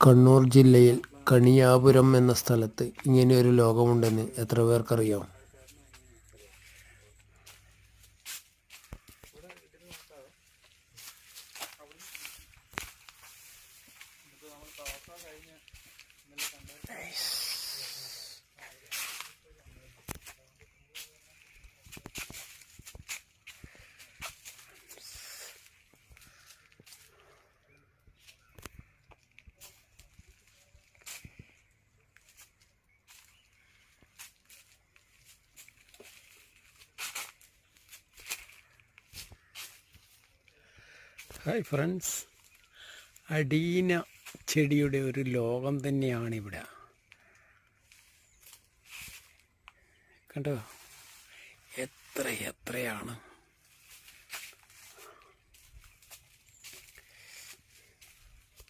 കണ്ണൂർ ജില്ലയിൽ കണിയാപുരം എന്ന സ്ഥലത്ത് ഇങ്ങനെയൊരു ലോകമുണ്ടെന്ന് എത്ര പേർക്കറിയാം? Hi friends. അടീന ചെടിയുടെ ഒരു ലോകം തന്നെയാണ് ഇവിടെ കണ്ടോ? എത്ര എത്രയാണ്.